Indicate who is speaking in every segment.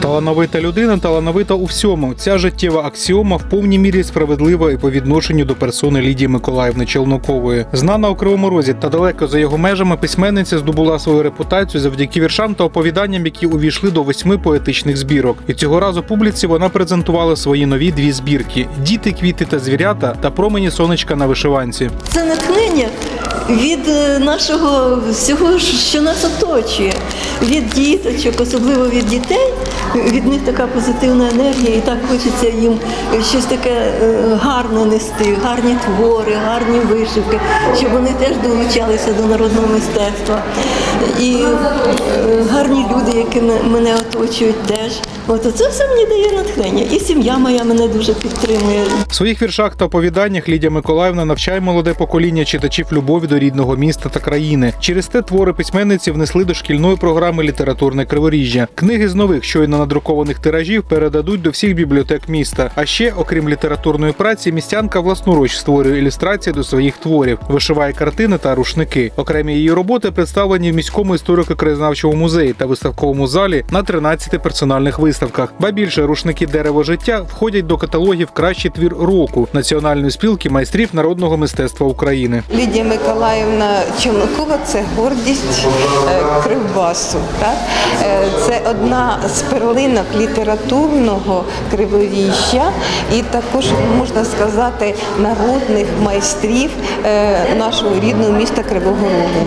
Speaker 1: Талановита людина талановита у всьому. Ця життєва аксіома в повній мірі справедлива і по відношенню до персони Лідії Миколаївни Челнокової. Знана у Кривому Розі та далеко за його межами письменниця здобула свою репутацію завдяки віршам та оповіданням, які увійшли до восьми поетичних збірок. І цього разу публіці вона презентувала свої нові дві збірки: діти, квіти та звірята та промені сонечка на вишиванці.
Speaker 2: Це натхнення від е, нашого всього, що нас оточує, від діточок, особливо від дітей. Від них така позитивна енергія, і так хочеться їм щось таке е, гарне нести, гарні твори, гарні вишивки, щоб вони теж долучалися до народного мистецтва. І е, гарні люди, які мене оточують, теж. От це все мені дає натхнення. І сім'я моя мене дуже підтримує.
Speaker 1: В своїх віршах та оповіданнях Лідія Миколаївна навчає молоде покоління читачів любові до рідного міста та країни. Через те твори письменниці внесли до шкільної програми літературне криворіжжя. Книги з нових щойно надрукованих тиражів передадуть до всіх бібліотек міста. А ще, окрім літературної праці, містянка власноруч створює ілюстрації до своїх творів, вишиває картини та рушники. Окремі її роботи представлені в міському історико-краєзнавчому музеї та виставковому залі на 13 персональних виставках. Ба більше рушники дерево життя входять до каталогів Кращий твір року Національної спілки майстрів народного мистецтва України.
Speaker 3: Лідія Миколаївна Челнокова це гордість е, Кривбасу. Так? Е, Це одна з перлинок літературного криворіжжя і також можна сказати народних майстрів е, нашого рідного міста Кривого Рогу.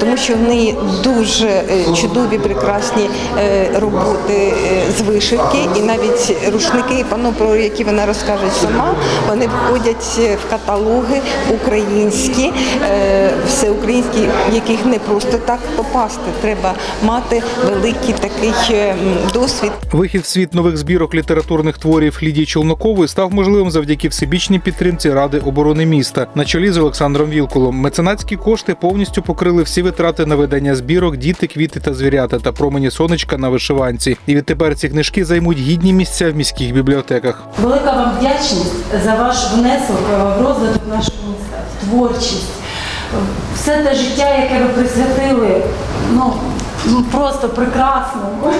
Speaker 3: Тому що в неї дуже чудові, прекрасні роботи з вишивки, і навіть рушники, пано про які вона розкаже сама, вони входять в каталоги українські, е, всеукраїнські, яких не просто так попасти. Треба мати великий такий е, досвід.
Speaker 1: Вихід в світ нових збірок літературних творів Лідії Челнокової став можливим завдяки всебічній підтримці Ради оборони міста на чолі з Олександром Вілкулом. Меценатські кошти повністю покрили всі витрати на видання збірок Діти, квіти та звірята та промені сонечка на вишиванці. І відтепер ці книжки займуть гідні місця в міських бібліотеках.
Speaker 4: Велика вам вдячність за ваш внесок е, в розвиток нашого міста, творчість. Все те життя, яке ви присвятили, ну, просто прекрасно.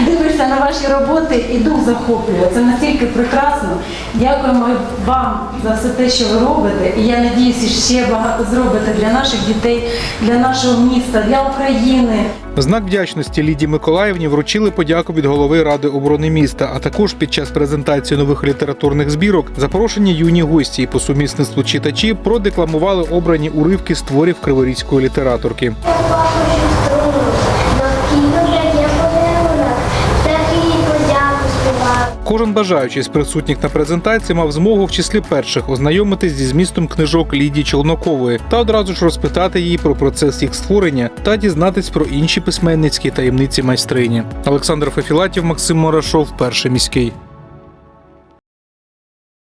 Speaker 4: Дивишся на ваші роботи і дух захоплює. Це настільки прекрасно. Дякуємо вам за все те, що ви робите. І я надіюся, ще багато зробите для наших дітей, для нашого міста, для України.
Speaker 1: Знак вдячності Лідії Миколаївні вручили подяку від голови Ради оборони міста. А також під час презентації нових літературних збірок запрошені юні гості і по сумісництву читачі продекламували обрані уривки з творів криворізької літераторки. Кожен бажаючий з присутніх на презентації мав змогу в числі перших ознайомитись зі змістом книжок Лідії Челнокової та одразу ж розпитати її про процес їх створення та дізнатись про інші письменницькі таємниці майстрині. Олександр Фефілатів, Максим Морашов, перший міський.